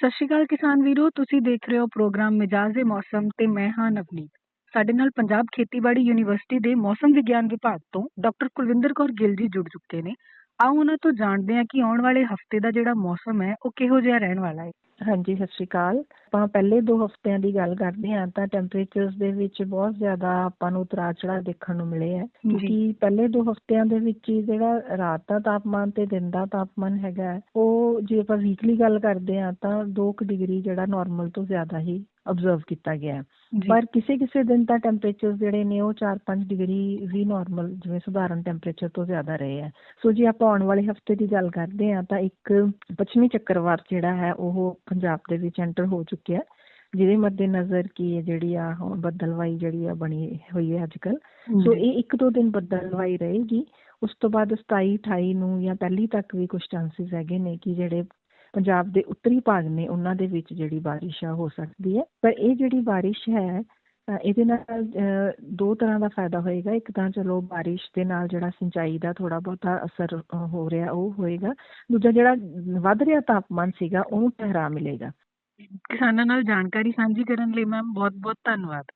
ਸਤਿ ਸ਼੍ਰੀ ਅਕਾਲ ਕਿਸਾਨ ਵੀਰੋ, ਤੁਸੀਂ ਦੇਖ ਰਹੇ ਹੋ ਪ੍ਰੋਗਰਾਮ ਮਿਜਾਜ ਮਿਜਾਜ਼ੇ ਮੌਸਮ ਤੇ ਮੈਂ ਹਾਂ ਨਵਨੀਤ। ਸਾਡੇ ਨਾਲ ਪੰਜਾਬ ਖੇਤੀਬਾੜੀ ਯੂਨੀਵਰਸਿਟੀ ਦੇ ਮੌਸਮ ਵਿਗਿਆਨ ਵਿਭਾਗ ਤੋਂ ਡਾਕਟਰ ਕੁਲਵਿੰਦਰ ਕੌਰ ਗਿੱਲ ਜੀ ਜੁੜ ਚੁੱਕੇ ਨੇ। ਆਓ ਉਹਨਾਂ ਤੋਂ ਜਾਣਦੇ ਹਾਂ ਕਿ ਆਉਣ ਵਾਲੇ ਹਫ਼ਤੇ ਦਾ ਜਿਹੜਾ ਮੌਸਮ ਹੈ, ਉਹ ਕਿਹੋ ਜਿਹਾ ਰਹਿਣ ਵਾਲਾ ਹੈ। ਹਾਂਜੀ ਸਤਿ ਸ਼੍ਰੀ ਅਕਾਲ। ਆਪਾਂ ਪਹਿਲੇ ਦੋ ਹਫ਼ਤਿਆਂ ਦੀ ਗੱਲ ਕਰਦੇ ਹਾਂ ਤਾਂ ਟੈਂਪਰੇਚਰਸ ਦੇ ਵਿੱਚ ਬਹੁਤ ਜ਼ਿਆਦਾ ਆਪਾਂ ਨੂੰ ਉਤਰਾਅ ਚੜਾਅ ਦੇਖਣ ਨੂੰ ਮਿਲੇ ਹੈ। ਕਿਉਂਕਿ ਪਹਿਲੇ ਦੋ ਹਫ਼ਤਿਆਂ ਦੇ ਵਿੱਚ ਹੀ ਜਿਹੜਾ ਰਾਤ ਦਾ ਤਾਪਮਾਨ ਤੇ ਦਿਨ ਦਾ ਤਾਪਮਾਨ ਹੈਗਾ ਉਹ ਜੇ ਆਪਾਂ ਵੀਕਲੀ ਗੱਲ ਕਰਦੇ ਹਾਂ ਤਾਂ 2 ਡਿਗਰੀ ਜਿਹੜਾ ਨਾਰਮਲ ਤੋਂ ਜ਼ਿਆਦਾ ਹੀ ਆਬਜ਼ਰਵ ਕੀਤਾ ਗਿਆ ਪਰ ਕਿਸੇ ਕਿਸੇ ਦਿਨ ਤਾਂ ਟੈਂਪਰੇਚਰ ਜਿਹੜੇ ਨੇ ਉਹ 4-5 ਡਿਗਰੀ ਵੀ ਨਾਰਮਲ ਜਿਵੇਂ ਸਧਾਰਨ ਟੈਂਪਰੇਚਰ ਤੋਂ ਜ਼ਿਆਦਾ ਰਹੇ ਹੈ। ਸੋ ਜੇ ਆਪਾਂ ਆਉਣ ਵਾਲੇ ਹਫ਼ਤੇ ਦੀ ਗੱਲ ਕਰਦੇ ਹਾਂ ਤਾਂ ਇੱਕ ਪੱਛਮੀ ਚੱਕਰਵਾਤ ਜਿਹੜਾ ਹੈ ਉਹ ਪੰਜਾਬ ਦੇ ਵਿੱਚ ਐਂਟਰ ਹੋ ਚੁੱਕਿਆ ਜਿਹਦੇ ਮੱਦੇ ਨਜ਼ਰ ਕੀ ਹੈ ਜਿਹੜੀ ਆ ਹੁਣ ਬੱਦਲਵਾਈ ਜਿਹੜੀ ਆ ਬਣੀ ਹੋਈ ਹੈ ਅੱਜਕੱਲ ਸੋ ਇਹ ਇੱਕ ਦੋ ਦਿਨ ਬੱਦਲਵਾਈ ਰਹੇਗੀ। ਉਸ ਤੋਂ ਬਾਅਦ 27 28 ਨੂੰ ਜਾਂ ਪਹਿਲੀ ਤੱਕ ਵੀ ਕੁਝ ਚਾਂਸਸ ਹੈਗੇ ਨੇ ਕਿ ਜਿਹੜੇ ਪੰਜਾਬ ਦੇ ਉੱਤਰੀ ਭਾਗ ਨੇ ਉਹਨਾਂ ਦੇ ਵਿੱਚ ਜਿਹੜੀ ਬਾਰਿਸ਼ ਆ ਹੋ ਸਕਦੀ ਹੈ। ਪਰ ਇਹ ਜਿਹੜੀ ਬਾਰਿਸ਼ ਹੈ ਇਹਦੇ ਨਾਲ ਦੋ ਤਰ੍ਹਾਂ ਦਾ ਫਾਇਦਾ ਹੋਏਗਾ। ਇੱਕ ਤਾਂ ਚਲੋ ਬਾਰਿਸ਼ ਦੇ ਨਾਲ ਜਿਹੜਾ ਸਿੰਚਾਈ ਦਾ ਥੋੜਾ ਬਹੁਤਾ ਅਸਰ ਹੋ ਰਿਹਾ, ਉਹ ਹੋਏਗਾ। ਦੂਜਾ ਜਿਹੜਾ ਵੱਧ ਰਿਹਾ ਤਾਪਮਾਨ ਸੀਗਾ, ਉਹਨੂੰ ਠਹਿਰਾ ਮਿਲੇਗਾ। ਕਿਸਾਨਾਂ ਨਾਲ ਜਾਣਕਾਰੀ ਸਾਂਝੀ ਕਰਨ ਲਈ ਮੈਮ ਬਹੁਤ ਬਹੁਤ ਧੰਨਵਾਦ।